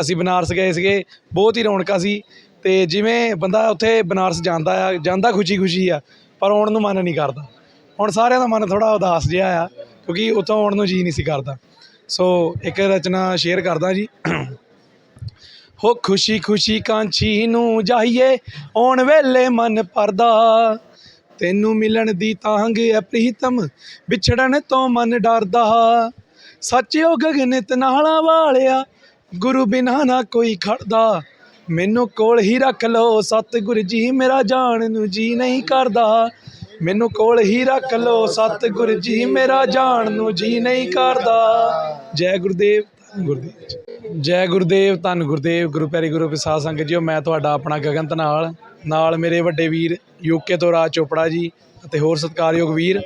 ਅਸੀਂ ਬਨਾਰਸ ਗਏ ਸੀਗੇ, ਬਹੁਤ ਹੀ ਰੌਣਕਾਂ ਸੀ ਤੇ ਜਿਵੇਂ ਬੰਦਾ ਉੱਥੇ ਬਨਾਰਸ ਜਾਂਦਾ ਆ, ਜਾਂਦਾ ਖੁਸ਼ੀ ਖੁਸ਼ੀ ਆ, ਪਰ ਆਉਣ ਨੂੰ ਮਨ ਨਹੀਂ ਕਰਦਾ। ਹੁਣ ਸਾਰਿਆਂ ਦਾ ਮਨ ਥੋੜਾ ਉਦਾਸ ਜਿਹਾ ਆ, ਕਿਉਂਕਿ ਉੱਥੋਂ ਆਉਣ ਨੂੰ ਜੀ ਨਹੀਂ ਸੀ ਕਰਦਾ। ਸੋ ਇੱਕ ਰਚਨਾ ਸ਼ੇਅਰ ਕਰਦਾ ਜੀ। ਹੋ ਖੁਸ਼ੀ ਖੁਸ਼ੀ ਕਾਂਛੀ ਨੂੰ ਜਾਈਏ ਆਉਣ ਵੇਲੇ ਮਨ ਪਰਦਾ ਤੈਨੂੰ ਮਿਲਣ ਦੀ ਤਾਂਗ ਐ ਪ੍ਰੀਤਮ, ਵਿਛੜਨ ਤੋਂ ਮਨ ਡਰਦਾ। ਸੱਚਿਓ ਗਗਨਿਤ ਨਾਲਾਂ ਵਾਲਿਆ ਗੁਰੂ ਬਿਨਾ ਨਾ ਕੋਈ ਖੜਦਾ। ਮੈਨੂੰ ਕੋਲ ਹੀ ਰੱਖ ਲੋ ਸਤਿਗੁਰ ਜੀ, ਮੇਰਾ ਜਾਣ ਨੂੰ ਜੀ ਨਹੀਂ ਕਰਦਾ। ਮੈਨੂੰ ਕੋਲ ਹੀ ਰੱਖ ਲੋ ਸਤਿਗੁਰ ਜੀ, ਮੇਰਾ ਜਾਣ ਨੂੰ ਜੀ ਨਹੀਂ ਕਰਦਾ। ਜੈ ਗੁਰਦੇਵ ਧੰਨ ਗੁਰਦੇਵ ਜੀ। ਜੈ ਗੁਰਦੇਵ ਧੰਨ ਗੁਰਦੇਵ, ਗੁਰੂ ਪਿਆਰੀ ਗੁਰੂ ਪ੍ਰਸਾਦ ਸੰਗਤ ਜੀਓ ਮੈਂ ਤੁਹਾਡਾ ਆਪਣਾ ਗਗਨ ਨਾਲ ਨਾਲ ਮੇਰੇ ਵੱਡੇ ਵੀਰ ਯੂਕੇ ਤੋਂ ਰਾਜ ਚੋਪੜਾ ਜੀ ਅਤੇ ਹੋਰ ਸਤਿਕਾਰਯੋਗ ਵੀਰ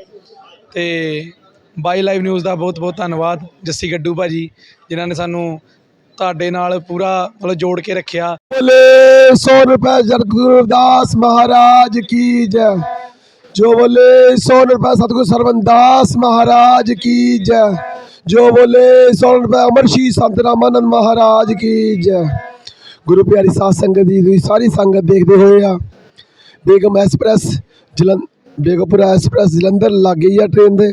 ਤੇ ਬਾਈ ਲਾਈਵ ਨਿਊਜ਼ ਦਾ ਬਹੁਤ ਬਹੁਤ ਧੰਨਵਾਦ। ਜੱਸੀ ਗੱਡੂ ਭਾਜੀ, ਜਿਨ੍ਹਾਂ ਨੇ ਸਾਨੂੰ ਤੁਹਾਡੇ ਨਾਲ ਪੂਰਾ ਮਤਲਬ ਜੋੜ ਕੇ ਰੱਖਿਆ। ਬੋਲੇ ਸੋ ਰੁਪਏ ਸਤਿਗੁਰੂ ਮਹਾਰਾਜ ਕੀ ਜੈ। ਜੋ ਬੋਲੇ ਸੋ ਰੁਪਏ ਸਤਿਗੁਰੂ ਸਰਵੰਦਾਸ ਮਹਾਰਾਜ ਕੀ ਜੈ। ਜੋ ਬੋਲੇ ਸੋ ਰੁਪਏ ਅਮਰ ਸ਼ੀ ਸੰਤ ਰਾਮਾਨੰਦ ਮਹਾਰਾਜ ਕੀ ਜੈ। ਗੁਰੂ ਪਿਆਰੀ ਸਾਧ ਸੰਗਤ ਦੀ ਤੁਸੀਂ ਸਾਰੀ ਸੰਗਤ ਦੇਖਦੇ ਹੋਏ ਆ। ਬੇਗਮ ਐਕਸਪ੍ਰੈਸ ਜਲੰਧਰ ਬੇਗਮਪੁਰਾ ਐਕਸਪ੍ਰੈਸ ਜਲੰਧਰ ਲੱਗ ਗਈ ਆ ਟ੍ਰੇਨ ਦੇ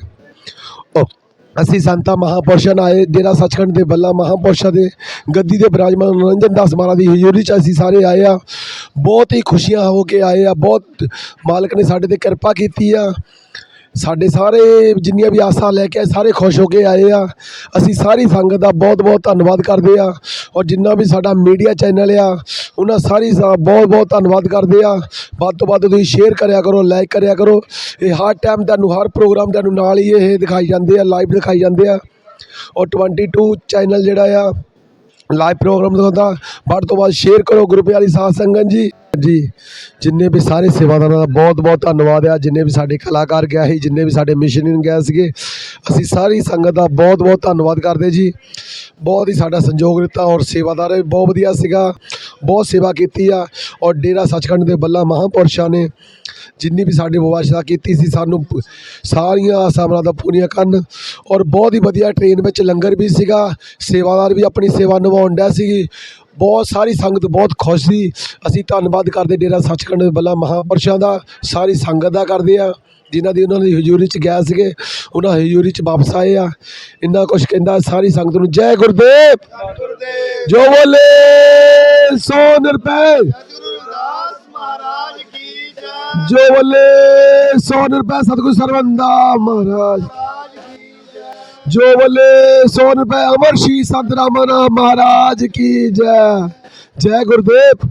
ਅਸੀਂ ਸੰਤਾ ਮਹਾਪੁਰਸ਼ਾਂ ਨਾਲ ਆਏ, ਡੇਰਾ ਸੱਚਖੰਡ ਦੇ ਬੱਲਾ ਮਹਾਪੁਰਸ਼ਾਂ ਦੇ, ਗੱਦੀ ਦੇ ਬਿਰਾਜਮਾਨ ਮਨੋਰੰਜਨ ਦਾਸ ਮਹਾਰਾਜ ਦੀ ਹਜ਼ੂਰੀ 'ਚ ਅਸੀਂ ਸਾਰੇ ਆਏ ਆ। ਬਹੁਤ ਹੀ ਖੁਸ਼ੀਆਂ ਹੋ ਕੇ ਆਏ ਆ, ਬਹੁਤ ਮਾਲਕ ਨੇ ਸਾਡੇ ਤੇ ਕਿਰਪਾ ਕੀਤੀ ਆ। ਸਾਡੇ ਸਾਰੇ ਜਿੰਨੀਆਂ ਵੀ ਆਸਾਂ ਲੈ ਕੇ ਆਏ, ਸਾਰੇ ਖੁਸ਼ ਹੋ ਕੇ ਆਏ ਆ। ਅਸੀਂ ਸਾਰੀ ਸੰਗਤ ਦਾ ਬਹੁਤ ਬਹੁਤ ਧੰਨਵਾਦ ਕਰਦੇ ਆ। ਔਰ ਜਿੰਨਾ ਵੀ ਸਾਡਾ ਮੀਡੀਆ ਚੈਨਲ ਆ, ਉਹਨਾਂ ਸਾਰੀ ਸਾ- ਬਹੁਤ ਬਹੁਤ ਧੰਨਵਾਦ ਕਰਦੇ ਆ। ਵੱਧ ਤੋਂ ਵੱਧ ਤੁਸੀਂ ਸ਼ੇਅਰ ਕਰਿਆ ਕਰੋ ਲਾਈਕ ਕਰਿਆ ਕਰੋ। ਇਹ ਹਰ ਟਾਈਮ ਤੁਹਾਨੂੰ, ਹਰ ਪ੍ਰੋਗਰਾਮ ਤੁਹਾਨੂੰ ਨਾਲ ਹੀ ਇਹ ਦਿਖਾਈ ਜਾਂਦੇ ਆ ਲਾਈਵ ਦਿਖਾਈ ਜਾਂਦੇ ਆ। ਔਰ 22 ਚੈਨਲ ਜਿਹੜਾ ਆ ਲਾਈਵ ਪ੍ਰੋਗਰਾਮ ਦਿਖਾਉਂਦਾ ਵੱਧ ਤੋਂ ਵੱਧ ਸ਼ੇਅਰ ਕਰੋ ਗੁਰੂ ਪਿਆਰੀ ਸਾਧ ਸੰਗਤ ਜੀ। ਜੀ, ਜਿੰਨੇ ਵੀ ਸਾਰੇ ਸੇਵਾਦਾਰਾਂ ਦਾ ਬਹੁਤ ਬਹੁਤ ਧੰਨਵਾਦ ਆ। ਜਿੰਨੇ ਵੀ ਸਾਡੇ ਕਲਾਕਾਰ ਗਿਆ ਸੀ, ਜਿੰਨੇ ਵੀ ਸਾਡੇ ਮਿਸ਼ਨਰੀ ਗਏ ਸੀਗੇ, ਅਸੀਂ ਸਾਰੀ ਸੰਗਤ ਦਾ ਬਹੁਤ ਬਹੁਤ ਧੰਨਵਾਦ ਕਰਦੇ ਜੀ। ਬਹੁਤ ਹੀ ਸਾਡਾ ਸੰਯੋਗ ਦਿੱਤਾ ਔਰ ਸੇਵਾਦਾਰ ਵੀ ਬਹੁਤ ਵਧੀਆ ਸੀਗਾ। ਬਹੁਤ ਸੇਵਾ ਕੀਤੀ ਆ ਔਰ ਡੇਰਾ ਸੱਚਖੰਡ ਦੇ ਬੱਲਾ ਮਹਾਂਪੁਰਸ਼ਾਂ ਨੇ ਜਿੰਨੀ ਵੀ ਸਾਡੇ ਮੁਬਾਸ਼ਰਾ ਕੀਤੀ ਸੀ ਸਾਨੂੰ ਸਾਰੀਆਂ ਆਸਾਂ ਦਾ ਪੂਰੀਆਂ ਕਰਨ। ਔਰ ਬਹੁਤ ਹੀ ਵਧੀਆ ਟ੍ਰੇਨ ਵਿੱਚ ਲੰਗਰ ਵੀ ਸੀਗਾ। ਸੇਵਾਦਾਰ ਵੀ ਆਪਣੀ ਸੇਵਾ ਨਿਭਾਉਣ ਡਿਆ ਸੀਗੀ ਬਹੁਤ ਸਾਰੀ ਸੰਗਤ ਬਹੁਤ ਖੁਸ਼ ਸੀ। ਅਸੀਂ ਧੰਨਵਾਦ ਕਰਦੇ ਡੇਰਾ ਸੱਚਖੰਡ ਦੇ ਬੱਲਾ ਮਹਾਂਪੁਰਸ਼ਾਂ ਦਾ। ਸਾਰੀ ਸੰਗਤ ਦਾ ਕਰਦੇ ਆ ਜਿਨ੍ਹਾਂ ਦੀ ਉਹਨਾਂ ਦੀ ਹਜ਼ੂਰੀ 'ਚ ਗਏ ਸੀਗੇ। ਉਹਨਾਂ ਹਜ਼ੂਰੀ 'ਚ ਵਾਪਸ ਆਏ ਆ। ਇੰਨਾ ਕੁਝ ਕਹਿੰਦਾ ਸਾਰੀ ਸੰਗਤ ਨੂੰ ਜੈ ਗੁਰਦੇਵ! ਜੋ ਬੋਲੇ ਸੋ ਨਿਰਪੈ ਜੋ ਬੋਲੇ, ਸੋ ਨਿਰਪੈ ਸਤਿਗੁਰ ਸਰਵੰਦਾ ਮਹਾਰਾਜ। ਜੋ ਬੋਲੇ, ਸੋ ਰੁਪਏ ਅਮਰ ਸ਼ੀ ਸੰਤ ਰਾਮਨਾ ਮਹਾਰਾਜ ਕੀ ਜੈ। ਜੈ ਗੁਰਦੇਵ।